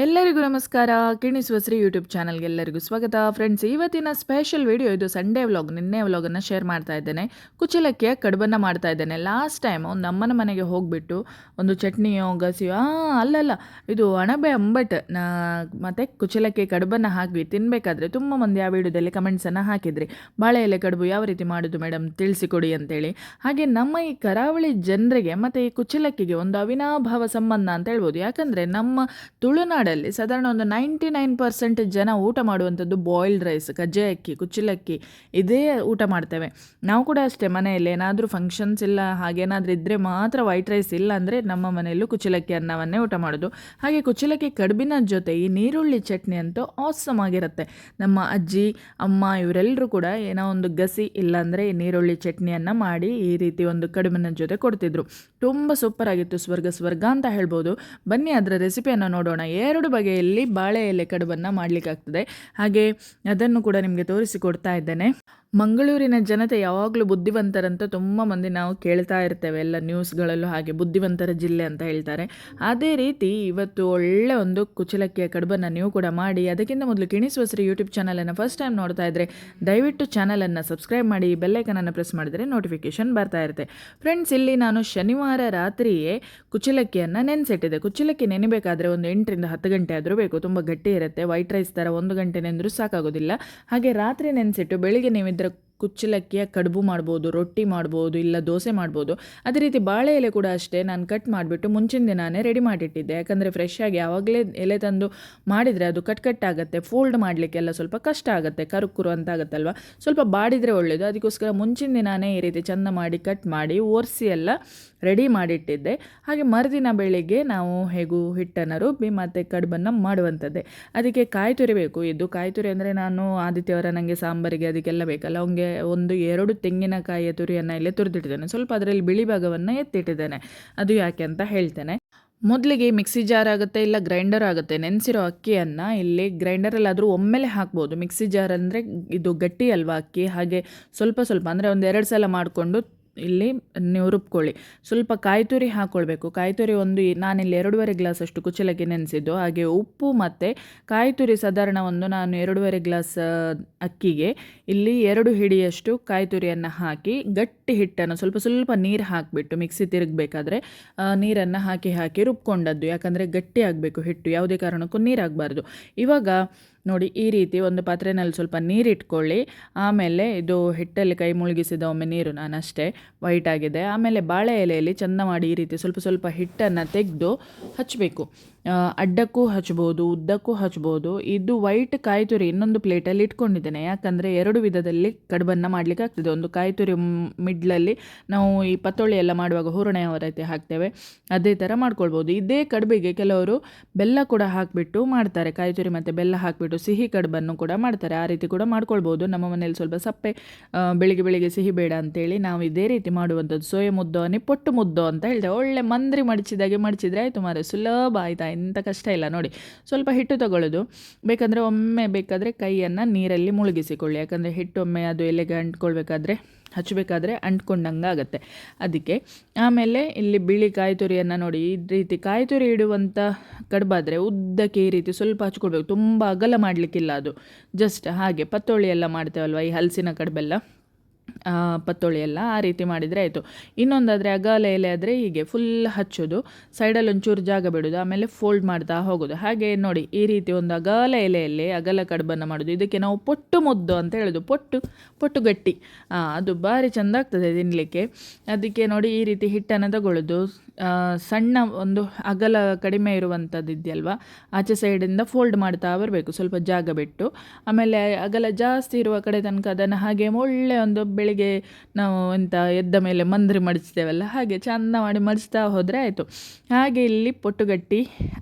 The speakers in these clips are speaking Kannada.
ಎಲ್ಲರಿಗೂ ನಮಸ್ಕಾರ. ಕಿಣಿಸುವ ಶ್ರೀ ಯೂಟ್ಯೂಬ್ ಚಾನಲ್ಗೆ ಎಲ್ಲರಿಗೂ ಸ್ವಾಗತ. ಫ್ರೆಂಡ್ಸ್ ಇವತ್ತಿನ ಸ್ಪೆಷಲ್ ವಿಡಿಯೋ ಇದು ಸಂಡೇ ವ್ಲಾಗ್ ನಿನ್ನೆ ವ್ಲಾಗನ್ನು ಶೇರ್ ಮಾಡ್ತಾ ಇದ್ದೇನೆ. ಕುಚಲಕ್ಕಿಯ ಕಡುಬನ್ನು ಮಾಡ್ತಾ ಇದ್ದೇನೆ. ಲಾಸ್ಟ್ ಟೈಮು ನಮ್ಮನ ಮನೆಗೆ ಹೋಗಿಬಿಟ್ಟು ಒಂದು ಚಟ್ನಿಯೋ, ಗಸಿಯೋ ಅಲ್ಲಲ್ಲ. ಇದು ಅಣಬೆ, ಅಂಬಟ್ ಮತ್ತು ಕುಚಲಕ್ಕಿ ಕಡುಬನ್ನು ಹಾಕಿ ತಿನ್ನಬೇಕಾದ್ರೆ ತುಂಬ ಮಂದಿ ಆ ವಿಡಿಯೋದಲ್ಲಿ ಕಮೆಂಟ್ಸನ್ನು ಹಾಕಿದ್ರಿ. ಬಾಳೆ ಎಲೆ ಕಡುಬು ಯಾವ ರೀತಿ ಮಾಡೋದು ಮೇಡಮ್ ತಿಳಿಸಿಕೊಡಿ ಅಂತೇಳಿ. ಹಾಗೆ ನಮ್ಮ ಈ ಕರಾವಳಿ ಜನರಿಗೆ ಮತ್ತು ಈ ಕುಚಲಕ್ಕಿಗೆ ಒಂದು ಅವಿನಾಭಾವ ಸಂಬಂಧ ಅಂತ ಹೇಳ್ಬೋದು. ಯಾಕಂದರೆ ನಮ್ಮ ತುಳುನಾಡಲ್ಲಿ ಸಾಧಾರಣ ಒಂದು ನೈಂಟಿ ನೈನ್ ಪರ್ಸೆಂಟ್ ಜನ ಊಟ ಮಾಡುವಂಥದ್ದು ಬಾಯ್ಲ್ಡ್ ರೈಸ್ ಕಜ್ಜೆ ಅಕ್ಕಿ ಕುಚ್ಚಲಕ್ಕಿ ಇದೇ ಊಟ ಮಾಡ್ತೇವೆ. ನಾವು ಕೂಡ ಅಷ್ಟೇ ಮನೆಯಲ್ಲಿ ಏನಾದರೂ ಫಂಕ್ಷನ್ಸ್ ಇಲ್ಲ ಹಾಗೇನಾದರೂ ಇದ್ದರೆ ಮಾತ್ರ ವೈಟ್ ರೈಸ್ ಇಲ್ಲ ಅಂದರೆ ನಮ್ಮ ಮನೆಯಲ್ಲೂ ಕುಚ್ಚಲಕ್ಕಿ ಅನ್ನವನ್ನೇ ಊಟ ಮಾಡೋದು. ಹಾಗೆ ಕುಚ್ಚಲಕ್ಕಿ ಕಡುಬಿನ ಜೊತೆ ಈ ನೀರುಳ್ಳಿ ಚಟ್ನಿ ಅಂತೂ ಆಸಮ್ ಆಗಿರುತ್ತೆ. ನಮ್ಮ ಅಜ್ಜಿ, ಅಮ್ಮ ಇವರೆಲ್ಲರೂ ಕೂಡ ಏನೋ ಒಂದು ಗಸಿ ಇಲ್ಲಾಂದರೆ ಈ ನೀರುಳ್ಳಿ ಚಟ್ನಿಯನ್ನು ಮಾಡಿ ಈ ರೀತಿ ಒಂದು ಕಡುಬಿನ ಜೊತೆ ಕೊಡ್ತಿದ್ರು. ತುಂಬ ಸೂಪರ್ ಆಗಿತ್ತು, ಸ್ವರ್ಗ ಸ್ವರ್ಗ ಅಂತ ಹೇಳ್ಬೋದು. ಬನ್ನಿ ಅದರ ರೆಸಿಪಿಯನ್ನು ನೋಡೋಣ. ಎರಡು ಬಗೆಯಲ್ಲಿ ಬಾಳೆ ಎಲೆ ಕಡುಬನ್ನು ಮಾಡಲಿಕ್ಕಾಗ್ತದೆ. ಹಾಗೆ ಅದನ್ನು ಕೂಡ ನಿಮಗೆ ತೋರಿಸಿಕೊಡ್ತಾ ಇದ್ದೇನೆ. ಮಂಗಳೂರಿನ ಜನತೆ ಯಾವಾಗಲೂ ಬುದ್ಧಿವಂತರಂತ ತುಂಬ ಮಂದಿ ನಾವು ಕೇಳ್ತಾ ಇರ್ತೇವೆ. ಎಲ್ಲ ನ್ಯೂಸ್ಗಳಲ್ಲೂ ಹಾಗೆ ಬುದ್ಧಿವಂತರ ಜಿಲ್ಲೆ ಅಂತ ಹೇಳ್ತಾರೆ. ಅದೇ ರೀತಿ ಇವತ್ತು ಒಳ್ಳೆ ಒಂದು ಕುಚಲಕ್ಕಿಯ ಕಡುಬನ್ನು ನೀವು ಕೂಡ ಮಾಡಿ, ಅದಕ್ಕಿಂತ ಮೊದಲು ಕಿಣಿಸುವ ಶ್ರೀ ಯೂಟ್ಯೂಬ್ ಚಾನಲನ್ನು ಫಸ್ಟ್ ಟೈಮ್ ನೋಡ್ತಾ ಇದ್ದರೆ ದಯವಿಟ್ಟು ಚಾನಲನ್ನು ಸಬ್ಸ್ಕ್ರೈಬ್ ಮಾಡಿ ಬೆಲ್ಲೈಕನನ್ನು ಪ್ರೆಸ್ ಮಾಡಿದರೆ ನೋಟಿಫಿಕೇಶನ್ ಬರ್ತಾ ಇರುತ್ತೆ. ಫ್ರೆಂಡ್ಸ್ ಇಲ್ಲಿ ನಾನು ಶನಿವಾರ ರಾತ್ರಿಯೇ ಕುಚಲಕ್ಕಿಯನ್ನು ನೆನೆಸಿಟ್ಟಿದೆ ಕುಚಲಕ್ಕಿ ನೆನೆಬೇಕಾದ್ರೆ ಒಂದು ಎಂಟರಿಂದ ಹತ್ತು ಗಂಟೆ ಆದರೂ ಬೇಕು. ತುಂಬ ಗಟ್ಟಿ ಇರುತ್ತೆ. ವೈಟ್ ರೈಸ್ ಥರ ಒಂದು ಗಂಟೆ ನೆಂದರೂ ಸಾಕಾಗೋದಿಲ್ಲ. ಹಾಗೆ ರಾತ್ರಿ ನೆನೆಸಿಟ್ಟು ಬೆಳಿಗ್ಗೆ ನೀವು ಇದರ ಕುಚ್ಚಲಕ್ಕಿಯ ಕಡುಬು ಮಾಡ್ಬೋದು, ರೊಟ್ಟಿ ಮಾಡ್ಬೋದು, ಇಲ್ಲ ದೋಸೆ ಮಾಡ್ಬೋದು. ಅದೇ ರೀತಿ ಬಾಳೆ ಎಲೆ ಕೂಡ ಅಷ್ಟೇ ನಾನು ಕಟ್ ಮಾಡಿಬಿಟ್ಟು ಮುಂಚಿನ ದಿನಾನೇ ರೆಡಿ ಮಾಡಿಟ್ಟಿದ್ದೆ. ಯಾಕಂದರೆ ಫ್ರೆಶ್ ಆಗಿ ಯಾವಾಗಲೇ ಎಲೆ ತಂದು ಮಾಡಿದರೆ ಅದು ಕಟ್ ಕಟ್ ಆಗುತ್ತೆ ಫೋಲ್ಡ್ ಮಾಡಲಿಕ್ಕೆಲ್ಲ ಸ್ವಲ್ಪ ಕಷ್ಟ ಆಗುತ್ತೆ ಕರುಕುರು ಅಂತ ಆಗುತ್ತಲ್ವ? ಸ್ವಲ್ಪ ಬಾಡಿದರೆ ಒಳ್ಳೆಯದು ಅದಕ್ಕೋಸ್ಕರ ಮುಂಚಿನ ದಿನಾನೇ ಈ ರೀತಿ ಚೆಂದ ಮಾಡಿ ಕಟ್ ಮಾಡಿ ಒರೆಸಿ ಎಲ್ಲ ರೆಡಿ ಮಾಡಿಟ್ಟಿದ್ದೆ. ಹಾಗೆ ಮರುದಿನ ಬೆಳಿಗ್ಗೆ ನಾವು ಹೇಗೂ ಹಿಟ್ಟನ್ನು ರುಬ್ಬಿ ಮತ್ತು ಕಡುಬನ್ನು ಮಾಡುವಂಥದ್ದೇ. ಅದಕ್ಕೆ ಕಾಯಿ ತುರಿಬೇಕು ಇದು ಕಾಯಿ ತುರಿ ಅಂದರೆ ನಾನು ಆದಿತ್ಯವಾರ ನನಗೆ ಸಾಂಬಾರಿಗೆ ಅದಕ್ಕೆಲ್ಲ ಬೇಕಲ್ಲ. ಅವನಿಗೆ ಒಂದು ಎರಡು ತೆಂಗಿನಕಾಯಿಯ ತುರಿಯನ್ನು ಇಲ್ಲಿ ತುರಿದಿಟ್ಟಿದ್ದೇನೆ. ಸ್ವಲ್ಪ ಅದರಲ್ಲಿ ಬಿಳಿ ಭಾಗವನ್ನು ಎತ್ತಿಟ್ಟಿದ್ದೇನೆ. ಅದು ಯಾಕೆ ಅಂತ ಹೇಳ್ತೇನೆ. ಮೊದಲಿಗೆ ಮಿಕ್ಸಿ ಜಾರ್ ಆಗುತ್ತೆ ಇಲ್ಲ ಗ್ರೈಂಡರ್ ಆಗುತ್ತೆ. ನೆನೆಸಿರೋ ಅಕ್ಕಿಯನ್ನು ಇಲ್ಲಿ ಗ್ರೈಂಡರಲ್ಲಾದರೂ ಒಮ್ಮೆಲೆ ಹಾಕ್ಬೋದು. ಮಿಕ್ಸಿ ಜಾರ್ ಅಂದರೆ ಇದು ಗಟ್ಟಿ ಅಲ್ವಾ ಅಕ್ಕಿ? ಹಾಗೆ ಸ್ವಲ್ಪ ಸ್ವಲ್ಪ ಅಂದರೆ ಒಂದು ಎರಡು ಸಲ ಮಾಡಿಕೊಂಡು ಇಲ್ಲಿ ನೀವು ರುಬ್ಕೊಳ್ಳಿ ಸ್ವಲ್ಪ ಕಾಯಿ ತುರಿ ಹಾಕ್ಕೊಳ್ಬೇಕು ಕಾಯಿ ತುರಿ ಒಂದು ನಾನಿಲ್ಲಿ ಎರಡೂವರೆ ಗ್ಲಾಸ್ ಅಷ್ಟು ಕುಚ್ಚಲಕ್ಕಿ ನೆನೆಸಿದ್ದು. ಹಾಗೆ ಉಪ್ಪು ಮತ್ತು ಕಾಯಿ ತುರಿ ಸಾಧಾರಣ ಒಂದು ನಾನು ಎರಡೂವರೆ ಗ್ಲಾಸ್ ಅಕ್ಕಿಗೆ ಇಲ್ಲಿ ಎರಡು ಹಿಡಿಯಷ್ಟು ಕಾಯಿ ತುರಿಯನ್ನು ಹಾಕಿ ಗಟ್ಟಿ ಹಿಟ್ಟನ್ನು ಸ್ವಲ್ಪ ಸ್ವಲ್ಪ ನೀರು ಹಾಕಿಬಿಟ್ಟು ಮಿಕ್ಸಿ ತಿರುಗಬೇಕಾದ್ರೆ ನೀರನ್ನು ಹಾಕಿ ಹಾಕಿ ರುಬ್ಕೊಂಡದ್ದು. ಯಾಕಂದರೆ ಗಟ್ಟಿ ಆಗಬೇಕು ಹಿಟ್ಟು. ಯಾವುದೇ ಕಾರಣಕ್ಕೂ ನೀರಾಗಬಾರ್ದು. ಇವಾಗ ನೋಡಿ ಈ ರೀತಿ ಒಂದು ಪಾತ್ರೆಯಲ್ಲಿ ಸ್ವಲ್ಪ ನೀರಿಟ್ಕೊಳ್ಳಿ. ಆಮೇಲೆ ಇದು ಹಿಟ್ಟಲ್ಲಿ ಕೈ ಮುಳುಗಿಸಿದ ಒಮ್ಮೆ ನೀರು ನಾನು ಅಷ್ಟೇ ವೈಟ್ ಆಗಿದೆ. ಆಮೇಲೆ ಬಾಳೆ ಎಲೆಯಲ್ಲಿ ಚೆಂದ ಮಾಡಿ ಈ ರೀತಿ ಸ್ವಲ್ಪ ಸ್ವಲ್ಪ ಹಿಟ್ಟನ್ನು ತೆಗೆದು ಹಚ್ಚಬೇಕು ಅಡ್ಡಕ್ಕೂ ಹಚ್ಬೋದು, ಉದ್ದಕ್ಕೂ ಹಚ್ಬೋದು. ಇದು ವೈಟ್ ಕಾಯಿ ತುರಿ ಇನ್ನೊಂದು ಪ್ಲೇಟಲ್ಲಿ ಇಟ್ಕೊಂಡಿದ್ದೇನೆ. ಯಾಕಂದರೆ ಎರಡು ವಿಧದಲ್ಲಿ ಕಡುಬನ್ನು ಮಾಡಲಿಕ್ಕೆ ಆಗ್ತದೆ. ಒಂದು ಕಾಯಿತುರಿ ಮಿಡ್ಲಲ್ಲಿ ನಾವು ಈ ಪತ್ತೊಳ್ಳಿ ಎಲ್ಲ ಮಾಡುವಾಗ ಹೂರಣೆ ಯಾವ ಹಾಕ್ತೇವೆ. ಅದೇ ಥರ ಮಾಡ್ಕೊಳ್ಬೋದು. ಇದೇ ಕಡುಬಿಗೆ ಕೆಲವರು ಬೆಲ್ಲ ಕೂಡ ಹಾಕಿಬಿಟ್ಟು ಮಾಡ್ತಾರೆ. ಕಾಯಿತುರಿ ಮತ್ತು ಬೆಲ್ಲ ಹಾಕಿಬಿಟ್ಟು ಸಿಹಿ ಕಡುಬನ್ನು ಕೂಡ ಮಾಡ್ತಾರೆ. ಆ ರೀತಿ ಕೂಡ ಮಾಡ್ಕೊಳ್ಬೋದು. ನಮ್ಮ ಮನೇಲಿ ಸ್ವಲ್ಪ ಸಪ್ಪೆ ಬೆಳಿಗ್ಗೆ ಬೆಳಿಗ್ಗೆ ಸಿಹಿ ಬೇಡ ಅಂತೇಳಿ ನಾವು ಇದೇ ರೀತಿ ಮಾಡುವಂಥದ್ದು. ಸೋಯಾ ಮುದ್ದೋ ಪೊಟ್ಟು ಮುದ್ದೋ ಅಂತ ಹೇಳ್ತೇವೆ ಒಳ್ಳೆ ಮಂದ್ರಿ ಮಡಿಚಿದಾಗೆ ಮಡಿಚಿದ್ರೆ ಆಯಿತು ಮಾರೆ ಸುಲಭ ಆಯ್ತಾ? ಎಂಥ ಕಷ್ಟ ಇಲ್ಲ ನೋಡಿ. ಸ್ವಲ್ಪ ಹಿಟ್ಟು ತಗೊಳ್ಳೋದು. ಬೇಕಂದರೆ ಒಮ್ಮೆ ಬೇಕಾದರೆ ಕೈಯನ್ನು ನೀರಲ್ಲಿ ಮುಳುಗಿಸಿಕೊಳ್ಳಿ. ಯಾಕಂದರೆ ಹಿಟ್ಟು ಒಮ್ಮೆ ಅದು ಎಲೆಗೆ ಅಂಟ್ಕೊಳ್ಬೇಕಾದ್ರೆ ಹಚ್ಚಬೇಕಾದ್ರೆ ಅಂಟ್ಕೊಂಡಂಗೆ ಆಗುತ್ತೆ. ಅದಕ್ಕೆ ಆಮೇಲೆ ಇಲ್ಲಿ ಬಿಳಿ ಕಾಯಿ ತುರಿಯನ್ನು ನೋಡಿ, ಈ ರೀತಿ ಕಾಯಿ ತುರಿ ಇಡುವಂಥ ಕಡುಬಾದರೆ ಉದ್ದಕ್ಕೆ ಈ ರೀತಿ ಸ್ವಲ್ಪ ಹಚ್ಕೊಡ್ಬೇಕು. ತುಂಬ ಅಗಲ ಮಾಡಲಿಕ್ಕಿಲ್ಲ ಅದು. ಜಸ್ಟ್ ಹಾಗೆ ಪತ್ತೋಳಿ ಎಲ್ಲ ಮಾಡ್ತೇವಲ್ವ, ಈ ಹಲಸಿನ ಕಡುಬೆಲ್ಲ? ಪತ್ತೋಳಿ ಎಲ್ಲ ಆ ರೀತಿ ಮಾಡಿದರೆ ಆಯಿತು. ಇನ್ನೊಂದಾದರೆ ಅಗಲ ಎಲೆ ಆದರೆ ಹೀಗೆ ಫುಲ್ ಹಚ್ಚೋದು. ಸೈಡಲ್ಲಿ ಒಂಚೂರು ಜಾಗ ಬಿಡೋದು, ಆಮೇಲೆ ಫೋಲ್ಡ್ ಮಾಡ್ತಾ ಹೋಗೋದು. ಹಾಗೆ ನೋಡಿ, ಈ ರೀತಿ ಒಂದು ಅಗಲ ಎಲೆಯಲ್ಲಿ ಅಗಲ ಕಡುಬನ್ನು ಮಾಡೋದು. ಇದಕ್ಕೆ ನಾವು ಪೊಟ್ಟು ಮುದ್ದು ಅಂತ ಹೇಳೋದು. ಪೊಟ್ಟು ಪೊಟ್ಟು ಗಟ್ಟಿ. ಅದು ಭಾರಿ ಚೆಂದ ಆಗ್ತದೆ ತಿನ್ನಲಿಕ್ಕೆ ಅದಕ್ಕೆ ನೋಡಿ ಈ ರೀತಿ ಹಿಟ್ಟನ್ನು ತಗೊಳ್ಳೋದು. ಸಣ್ಣ ಒಂದು ಅಗಲ ಕಡಿಮೆ ಇರುವಂಥದ್ದು ಇದೆಯಲ್ವ? ಆಚೆ ಸೈಡಿಂದ ಫೋಲ್ಡ್ ಮಾಡ್ತಾ ಬರಬೇಕು, ಸ್ವಲ್ಪ ಜಾಗ ಬಿಟ್ಟು. ಆಮೇಲೆ ಅಗಲ ಜಾಸ್ತಿ ಇರುವ ಕಡೆ ತನಕ ಅದನ್ನು ಹಾಗೆ ಒಳ್ಳೆ ಒಂದು ಬೆಳಿಗ್ಗೆ ನಾವು ಎಂಥ ಎದ್ದ ಮೇಲೆ ಮಂದ್ರಿ ಮಡಿಸ್ತೇವಲ್ಲ, ಹಾಗೆ ಚೆಂದ ಮಾಡಿ ಮಡಿಸ್ತಾ ಹೋದರೆ ಆಯಿತು. ಹಾಗೆ ಇಲ್ಲಿ ಪೊಟ್ಟುಗಟ್ಟಿ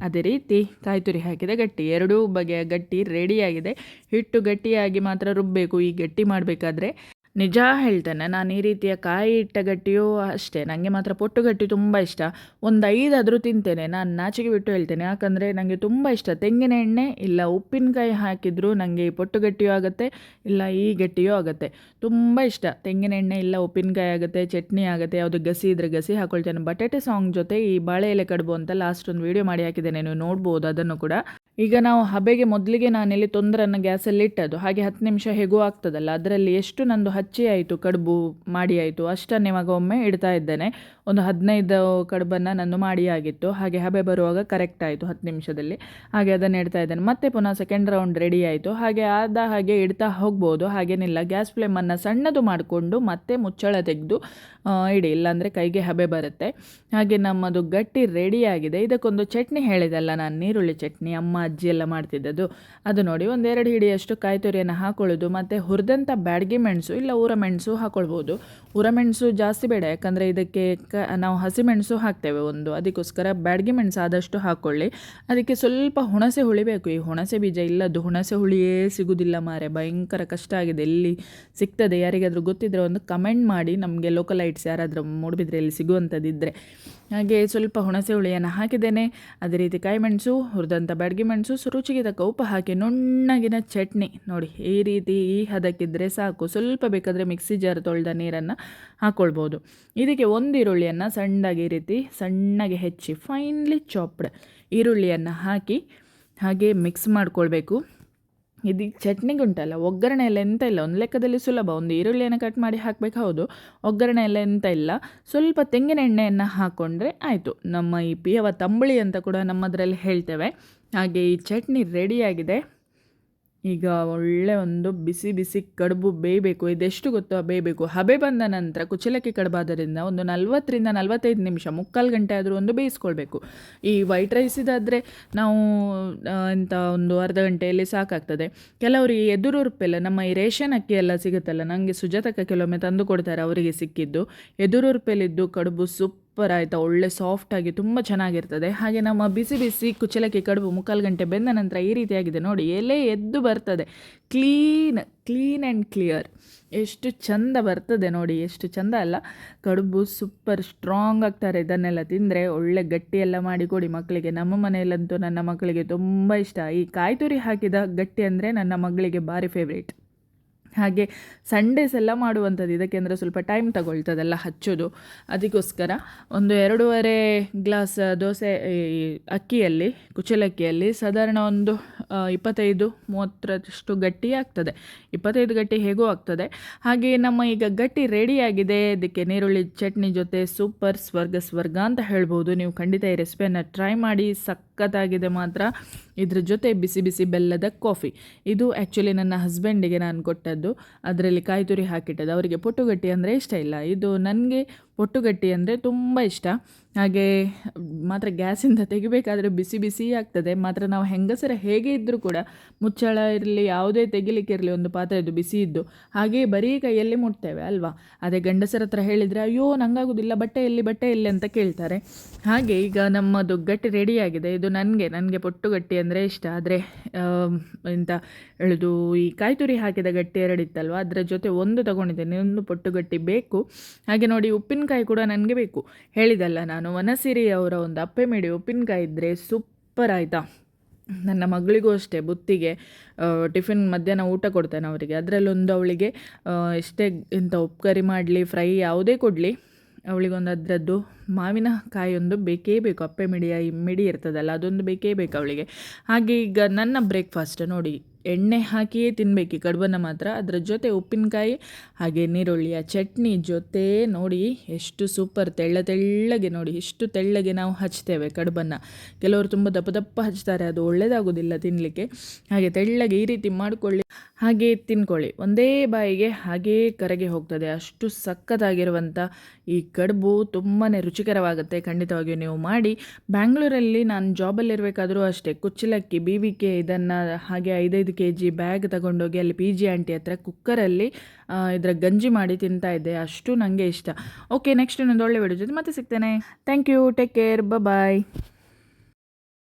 ಅದೇ ರೀತಿ ಕಾಯ್ತುರಿ ಹಾಕಿದೆ ಗಟ್ಟಿ, ಎರಡೂ ಬಗೆಯ ಗಟ್ಟಿ ರೆಡಿಯಾಗಿದೆ ಹಿಟ್ಟು ಗಟ್ಟಿಯಾಗಿ ಮಾತ್ರ ರುಬ್ಬಬೇಕು ಈ ಗಟ್ಟಿ ಮಾಡಬೇಕಾದ್ರೆ. ನಿಜ ಹೇಳ್ತೇನೆ, ನಾನು ಈ ರೀತಿಯ ಕಾಯಿ ಇಟ್ಟ ಗಟ್ಟಿಯೂ ಅಷ್ಟೇ. ನನಗೆ ಮಾತ್ರ ಪೊಟ್ಟು ಗಟ್ಟಿ ತುಂಬ ಇಷ್ಟ. ಒಂದು ಐದಾದರೂ ತಿಂತೇನೆ, ನಾನು ನಾಚಿಕೆ ಬಿಟ್ಟು ಹೇಳ್ತೇನೆ. ಯಾಕಂದರೆ ನನಗೆ ತುಂಬ ಇಷ್ಟ. ತೆಂಗಿನ ಎಣ್ಣೆ ಇಲ್ಲ ಉಪ್ಪಿನಕಾಯಿ ಹಾಕಿದರೂ ನನಗೆ ಈ ಪೊಟ್ಟು ಗಟ್ಟಿಯೂ ಆಗುತ್ತೆ, ಇಲ್ಲ ಈ ಗಟ್ಟಿಯೂ ಆಗುತ್ತೆ. ತುಂಬ ಇಷ್ಟ. ತೆಂಗಿನ ಎಣ್ಣೆ ಇಲ್ಲ ಉಪ್ಪಿನಕಾಯಿ ಆಗುತ್ತೆ, ಚಟ್ನಿ ಆಗುತ್ತೆ, ಯಾವುದು ಗಸಿ ಇದ್ರೆ ಗಸಿ ಹಾಕೊಳ್ತೇನೆ. ಬಟಾಟೆ ಸಾಂಗ್ ಜೊತೆ ಈ ಬಾಳೆ ಎಲೆ ಕಡುಬು ಅಂತ ಲಾಸ್ಟ್ ಒಂದು ವೀಡಿಯೋ ಮಾಡಿ ಹಾಕಿದ್ದೇನೆ. ನೀವು ನೋಡ್ಬೋದು ಅದನ್ನು ಕೂಡ. ಈಗ ನಾವು ಹಬೆಗೆ ಮೊದಲಿಗೆ ನಾನಿಲ್ಲಿ ತೊಂದರನ್ನು ಗ್ಯಾಸಲ್ಲಿ ಇಟ್ಟದ್ದು, ಹಾಗೆ ಹತ್ತು ನಿಮಿಷ ಹೇಗೂ ಆಗ್ತದಲ್ಲ, ಅದರಲ್ಲಿ ಎಷ್ಟು ನಂದು ಹಚ್ಚಿ ಆಯಿತು ಕಡುಬು ಮಾಡಿ ಆಯಿತು ಅಷ್ಟನ್ನು ಇವಾಗ ಒಮ್ಮೆ ಇಡ್ತಾ ಇದ್ದೇನೆ. ಒಂದು ಹದಿನೈದು ಕಡುಬನ್ನು ನಾನು ಮಾಡಿ ಆಗಿತ್ತು. ಹಾಗೆ ಹಬೆ ಬರುವಾಗ ಕರೆಕ್ಟ್ ಆಯಿತು ಹತ್ತು ನಿಮಿಷದಲ್ಲಿ. ಹಾಗೆ ಅದನ್ನು ಇಡ್ತಾ ಇದ್ದೇನೆ. ಮತ್ತೆ ಪುನಃ ಸೆಕೆಂಡ್ ರೌಂಡ್ ರೆಡಿ ಆಯಿತು. ಹಾಗೆ ಆದ ಹಾಗೆ ಇಡ್ತಾ ಹೋಗ್ಬೋದು. ಹಾಗೇನಿಲ್ಲ ಗ್ಯಾಸ್ ಫ್ಲೇಮನ್ನು ಸಣ್ಣದು ಮಾಡಿಕೊಂಡು ಮತ್ತೆ ಮುಚ್ಚಳ ತೆಗೆದು ಇಡಿ. ಇಲ್ಲಾಂದರೆ ಕೈಗೆ ಹಬೆ ಬರುತ್ತೆ. ಹಾಗೆ ನಮ್ಮದು ಗಟ್ಟಿ ರೆಡಿಯಾಗಿದೆ ಇದಕ್ಕೊಂದು ಚಟ್ನಿ ಹೇಳಿದಲ್ಲ ನಾನು. ನೀರುಳ್ಳಿ ಚಟ್ನಿ. ಅಮ್ಮ, ಅಜ್ಜಿ ಎಲ್ಲ ಮಾಡ್ತಿದ್ದದು ಅದು ನೋಡಿ ಒಂದೆರಡು ಹಿಡಿಯಷ್ಟು ಕಾಯಿ ತುರಿಯನ್ನು ಹಾಕೊಳ್ಳೋದು. ಮತ್ತು ಹುರಿದಂಥ ಬ್ಯಾಡಗಿ ಮೆಣಸು ಇಲ್ಲ ಊರ ಮೆಣಸು ಹಾಕೊಳ್ಬೋದು. ಊರ ಮೆಣಸು ಜಾಸ್ತಿ ಬೇಡ. ಯಾಕಂದರೆ ಇದಕ್ಕೆ ಕ ನಾವು ಹಸಿಮೆಣಸು ಹಾಕ್ತೇವೆ ಒಂದು. ಅದಕ್ಕೋಸ್ಕರ ಬ್ಯಾಡಗಿ ಮೆಣಸು ಆದಷ್ಟು ಹಾಕ್ಕೊಳ್ಳಿ ಅದಕ್ಕೆ ಸ್ವಲ್ಪ ಹುಣಸೆ ಹುಳಿ ಬೇಕು. ಈ ಹುಣಸೆ ಬೀಜ ಇಲ್ಲದ್ದು ಹುಣಸೆ ಹುಳಿಯೇ ಸಿಗುವುದಿಲ್ಲ ಮಾರೆ. ಭಯಂಕರ ಕಷ್ಟ ಆಗಿದೆ. ಎಲ್ಲಿ ಸಿಗ್ತದೆ? ಯಾರಿಗಾದರೂ ಗೊತ್ತಿದ್ದರೆ ಒಂದು ಕಮೆಂಟ್ ಮಾಡಿ. ನಮಗೆ ಲೋಕಲೈಟ್ಸ್ ಯಾರಾದರೂ ಮೂಡುಬಿದ್ರೆಯಲ್ಲಿ ಸಿಗುವಂಥದ್ದಿದ್ದರೆ ಹಾಗೆ ಸ್ವಲ್ಪ ಹುಣಸೆ ಹುಳಿಯನ್ನು ಹಾಕಿದ್ದೇನೆ. ಅದೇ ರೀತಿ ಕಾಯಿ ಮೆಣಸು ಹುರಿದಂಥ ಬ್ಯಾಡಗಿ ಮೆಣಸು ರುಚಿಗೆ ತಕ್ಕ ಉಪ್ಪು ಹಾಕಿ ನುಣ್ಣಗಿನ ಚಟ್ನಿ. ನೋಡಿ, ಈ ರೀತಿ ಈ ಹದಕ್ಕಿದ್ರೆ ಸಾಕು. ಸ್ವಲ್ಪ ಬೇಕಾದರೆ ಮಿಕ್ಸಿ ಜಾರ್ ತೊಳೆದ ನೀರನ್ನು ಹಾಕ್ಕೊಳ್ಬೋದು ಇದಕ್ಕೆ ಒಂದು ಈರುಳ್ಳಿಯನ್ನು ಸಣ್ಣದಾಗಿ ರೀತಿ ಸಣ್ಣಗೆ ಹೆಚ್ಚಿ ಫೈನ್ಲಿ ಚಾಪ್ಡ್ ಈರುಳ್ಳಿಯನ್ನು ಹಾಕಿ ಹಾಗೆ ಮಿಕ್ಸ್ ಮಾಡ್ಕೊಳ್ಬೇಕು. ಇದು ಚಟ್ನಿಗೆ ಉಂಟಲ್ಲ, ಒಗ್ಗರಣೆ ಎಲ್ಲ ಎಂತ ಇಲ್ಲ. ಒಂದು ಲೆಕ್ಕದಲ್ಲಿ ಸುಲಭ, ಒಂದು ಈರುಳ್ಳಿಯನ್ನು ಕಟ್ ಮಾಡಿ ಹಾಕಬೇಕು, ಹೌದು. ಒಗ್ಗರಣೆ ಎಲ್ಲ ಎಂತ ಇಲ್ಲ. ಸ್ವಲ್ಪ ತೆಂಗಿನ ಎಣ್ಣೆಯನ್ನು ಹಾಕ್ಕೊಂಡ್ರೆ ಆಯಿತು. ನಮ್ಮ ಈ ಪಿಯವ ತಂಬಳಿ ಅಂತ ಕೂಡ ನಮ್ಮದರಲ್ಲಿ ಹೇಳ್ತೇವೆ. ಹಾಗೆ ಈ ಚಟ್ನಿ ರೆಡಿಯಾಗಿದೆ ಈಗ ಒಳ್ಳೆ ಒಂದು ಬಿಸಿ ಬಿಸಿ ಕಡುಬು ಬೇಯಬೇಕು. ಇದೆಷ್ಟು ಗೊತ್ತೋ ಬೇಯಬೇಕು. ಹಬೆ ಬಂದ ನಂತರ ಕುಚಲಕ್ಕಿ ಕಡುಬಾದ್ದರಿಂದ ಒಂದು ನಲ್ವತ್ತರಿಂದ ನಲ್ವತ್ತೈದು ನಿಮಿಷ, ಮುಕ್ಕಾಲು ಗಂಟೆ ಆದರೂ ಒಂದು ಬೇಯಿಸ್ಕೊಳ್ಬೇಕು. ಈ ವೈಟ್ ರೈಸ್ ಇದಾದರೆ ನಾವು ಎಂಥ ಒಂದು ಅರ್ಧ ಗಂಟೆಯಲ್ಲಿ ಸಾಕಾಗ್ತದೆ. ಕೆಲವರಿಗೆ ಎದುರುರುಪೆಲ್ಲ ನಮ್ಮ ಈ ರೇಷನ್ ಅಕ್ಕಿ ಎಲ್ಲ ಸಿಗುತ್ತಲ್ಲ ನನಗೆ ಸುಜಾತಕ್ಕ ಕೆಲವೊಮ್ಮೆ ತಂದು ಕೊಡ್ತಾರೆ, ಅವರಿಗೆ ಸಿಕ್ಕಿದ್ದು. ಎದುರುರುಪೆಲಿದ್ದು ಕಡುಬು ಸುಪ್ ಸೂಪರ್ ಆಯಿತಾ, ಒಳ್ಳೆ ಸಾಫ್ಟಾಗಿ ತುಂಬ ಚೆನ್ನಾಗಿರ್ತದೆ. ಹಾಗೆ ನಮ್ಮ ಬಿಸಿ ಬಿಸಿ ಕುಚ್ಚಲಕ್ಕಿ ಕಡುಬು ಮುಕ್ಕಾಲು ಗಂಟೆ ಬೆಂದ ನಂತರ ಈ ರೀತಿಯಾಗಿದೆ ನೋಡಿ, ಎಲೆ ಎದ್ದು ಬರ್ತದೆ. ಕ್ಲೀನ್ ಕ್ಲೀನ್ ಆ್ಯಂಡ್ ಕ್ಲಿಯರ್ ಎಷ್ಟು ಚಂದ ಬರ್ತದೆ ನೋಡಿ, ಎಷ್ಟು ಚಂದ ಅಲ್ಲ. ಕಡುಬು ಸೂಪರ್ ಸ್ಟ್ರಾಂಗ್ ಆಗ್ತಾರೆ ಇದನ್ನೆಲ್ಲ ತಿಂದರೆ, ಒಳ್ಳೆ ಗಟ್ಟಿಯೆಲ್ಲ ಮಾಡಿಕೊಡಿ ಮಾಡಿ ಮಕ್ಕಳಿಗೆ. ನಮ್ಮ ಮನೆಯಲ್ಲಂತೂ ನನ್ನ ಮಕ್ಕಳಿಗೆ ತುಂಬ ಇಷ್ಟ. ಈ ಕಾಯಿ ತುರಿ ಹಾಕಿದ ಗಟ್ಟಿ ಅಂದರೆ ನನ್ನ ಮಗಳಿಗೆ ಭಾರಿ ಫೇವ್ರೇಟ್ ಹಾಗೆ ಸಂಡೇಸ್ ಎಲ್ಲ ಮಾಡುವಂಥದ್ದು. ಇದಕ್ಕೆ ಅಂದರೆ ಸ್ವಲ್ಪ ಟೈಮ್ ತಗೊಳ್ತದಲ್ಲ ಹಚ್ಚೋದು. ಅದಕ್ಕೋಸ್ಕರ ಒಂದು ಎರಡೂವರೆ ಗ್ಲಾಸ್ ದೋಸೆ ಅಕ್ಕಿಯಲ್ಲಿ ಕುಚಲಕ್ಕಿಯಲ್ಲಿ ಸಾಧಾರಣ ಒಂದು ಇಪ್ಪತ್ತೈದು, ಮೂವತ್ತರಷ್ಟು ಗಟ್ಟಿ ಆಗ್ತದೆ. ಇಪ್ಪತ್ತೈದು ಗಟ್ಟಿ ಹೇಗೂ ಆಗ್ತದೆ. ಹಾಗೆ ನಮ್ಮ ಈಗ ಗಟ್ಟಿ ರೆಡಿಯಾಗಿದೆ ಇದಕ್ಕೆ ನೀರುಳ್ಳಿ ಚಟ್ನಿ ಜೊತೆ ಸೂಪರ್ ಸ್ವರ್ಗ ಸ್ವರ್ಗ ಅಂತ ಹೇಳ್ಬೋದು. ನೀವು ಖಂಡಿತ ಈ ರೆಸಿಪಿಯನ್ನು ಟ್ರೈ ಮಾಡಿ, ಸಖತ್ತಾಗಿದೆ ಮಾತ್ರ. ಇದ್ರ ಜೊತೆ ಬಿಸಿ ಬಿಸಿ ಬೆಲ್ಲದ ಕಾಫಿ ಇದು ಆ್ಯಕ್ಚುಲಿ ನನ್ನ ಹಸ್ಬೆಂಡಿಗೆ ನಾನು ಕೊಟ್ಟದ್ದು. ಅದರಲ್ಲಿ ಕಾಯಿ ತುರಿ ಹಾಕಿಟ್ಟದ್ದು. ಅವರಿಗೆ ಪುಟ್ಟುಗಟ್ಟಿ ಅಂದರೆ ಇಷ್ಟ ಇಲ್ಲ. ಇದು ನನಗೆ ಪೊಟ್ಟುಗಟ್ಟಿ ಅಂದರೆ ತುಂಬ ಇಷ್ಟ. ಹಾಗೆ ಮಾತ್ರ ಗ್ಯಾಸಿಂದ ತೆಗಿಬೇಕಾದ್ರೆ ಬಿಸಿ ಬಿಸಿ ಆಗ್ತದೆ. ಮಾತ್ರ ನಾವು ಹೆಂಗಸರ ಹೇಗೆ ಇದ್ದರೂ ಕೂಡ ಮುಚ್ಚಳ ಇರಲಿ, ಯಾವುದೇ ತೆಗಿಲಿಕ್ಕೆ ಇರಲಿ ಒಂದು ಪಾತ್ರೆ ಇದ್ದು ಬಿಸಿ ಇದ್ದು ಹಾಗೆ ಬರೀ ಕೈಯಲ್ಲಿ ಮುಟ್ತೇವೆ ಅಲ್ವಾ? ಅದೇ ಗಂಡಸರ ಹತ್ರ ಹೇಳಿದರೆ, ಅಯ್ಯೋ, ನಂಗಾಗೋದಿಲ್ಲ, ಬಟ್ಟೆ ಎಲ್ಲಿ ಬಟ್ಟೆ ಎಲ್ಲಿ? ಅಂತ ಕೇಳ್ತಾರೆ. ಹಾಗೆ ಈಗ ನಮ್ಮದು ಗಟ್ಟಿ ರೆಡಿಯಾಗಿದೆ ಇದು ನನಗೆ ನನಗೆ ಪೊಟ್ಟುಗಟ್ಟಿ ಅಂದರೆ ಇಷ್ಟ. ಆದರೆ ಎಂತ ಹೇಳೋದು, ಈ ಕಾಯ್ತುರಿ ಹಾಕಿದ ಗಟ್ಟಿ ಎರಡಿತ್ತಲ್ವ? ಅದರ ಜೊತೆ ಒಂದು ತಗೊಂಡಿದ್ದೇನೆ. ಒಂದು ಪೊಟ್ಟುಗಟ್ಟಿ ಬೇಕು. ಹಾಗೆ ನೋಡಿ ಉಪ್ಪಿನಕಾಯಿ ಕೂಡ ನನಗೆ ಬೇಕು. ಹೇಳಿದಲ್ಲ ನಾನು ವನಸಿರಿ ಅವರ ಒಂದು ಅಪ್ಪೆ ಮೇಡಿ ಉಪ್ಪಿನಕಾಯಿ ಇದ್ದರೆ ಸೂಪರ್ ಆಯಿತಾ? ನನ್ನ ಮಗಳಿಗೂ ಅಷ್ಟೇ, ಬುತ್ತಿಗೆ ಟಿಫಿನ್ ಮಧ್ಯಾಹ್ನ ಊಟ ಕೊಡ್ತೇನೆ ಅವರಿಗೆ. ಅದರಲ್ಲೊಂದು ಅವಳಿಗೆ ಎಷ್ಟೇ ಇಂಥ ಉಪ್ಕರಿ ಮಾಡಲಿ, ಫ್ರೈ ಯಾವುದೇ ಕೊಡಲಿ, ಅವಳಿಗೊಂದು ಅದರದ್ದು ಮಾವಿನಕಾಯಿ ಒಂದು ಬೇಕೇ ಬೇಕು. ಅಪ್ಪೆ ಮಿಡಿಯ ಮಿಡಿ ಇರ್ತದಲ್ಲ, ಅದೊಂದು ಬೇಕೇ ಬೇಕು ಅವಳಿಗೆ. ಹಾಗೆ ಈಗ ನನ್ನ ಬ್ರೇಕ್ಫಾಸ್ಟ್ ನೋಡಿ ಎಣ್ಣೆ ಹಾಕಿಯೇ ತಿನ್ನಬೇಕು ಈ ಕಡುಬನ್ನು ಮಾತ್ರ. ಅದರ ಜೊತೆ ಉಪ್ಪಿನಕಾಯಿ, ಹಾಗೆ ನೀರುಳ್ಳಿಯ ಚಟ್ನಿ ಜೊತೆ ನೋಡಿ ಎಷ್ಟು ಸೂಪರ್ ತೆಳ್ಳ ತೆಳ್ಳಗೆ ನೋಡಿ ಎಷ್ಟು ತೆಳ್ಳಗೆ ನಾವು ಹಚ್ತೇವೆ ಕಡುಬನ್ನು. ಕೆಲವರು ತುಂಬ ದಪ್ಪ ದಪ್ಪ ಹಚ್ತಾರೆ, ಅದು ಒಳ್ಳೆಯದಾಗೋದಿಲ್ಲ ತಿನ್ನಲಿಕ್ಕೆ ಹಾಗೆ ತೆಳ್ಳಗೆ ಈ ರೀತಿ ಮಾಡಿಕೊಳ್ಳಿ, ಹಾಗೆ ತಿನ್ಕೊಳ್ಳಿ. ಒಂದೇ ಬಾಯಿಗೆ ಹಾಗೇ ಕರಗೆ ಹೋಗ್ತದೆ. ಅಷ್ಟು ಸಕ್ಕತ್ತಾಗಿರುವಂಥ ಈ ಕಡುಬು ತುಂಬಾ ರುಚಿಕರವಾಗುತ್ತೆ. ಖಂಡಿತವಾಗಿಯೂ ನೀವು ಮಾಡಿ. ಬ್ಯಾಂಗ್ಳೂರಲ್ಲಿ ನಾನು ಜಾಬಲ್ಲಿರಬೇಕಾದರೂ ಅಷ್ಟೇ, ಕುಚ್ಚಲಕ್ಕಿ ಬಿ ವಿ ಕೆ ಇದನ್ನು ಹಾಗೆ ಐದೈದು ಕೆ ಜಿ ಬ್ಯಾಗ್ ತಗೊಂಡೋಗಿ ಅಲ್ಲಿ ಪಿ ಜಿ ಆಂಟಿ ಹತ್ರ ಕುಕ್ಕರಲ್ಲಿ ಇದರ ಗಂಜಿ ಮಾಡಿ ತಿಂತಾ ಇದ್ದೆ. ಅಷ್ಟು ನನಗೆ ಇಷ್ಟ. ಓಕೆ ನೆಕ್ಸ್ಟ್ ಇನ್ನೊಂದು ಒಳ್ಳೆ ವಿಡಿಯೋ ಜೊತೆ ಮತ್ತೆ ಸಿಗ್ತೇನೆ. Thank you take care bye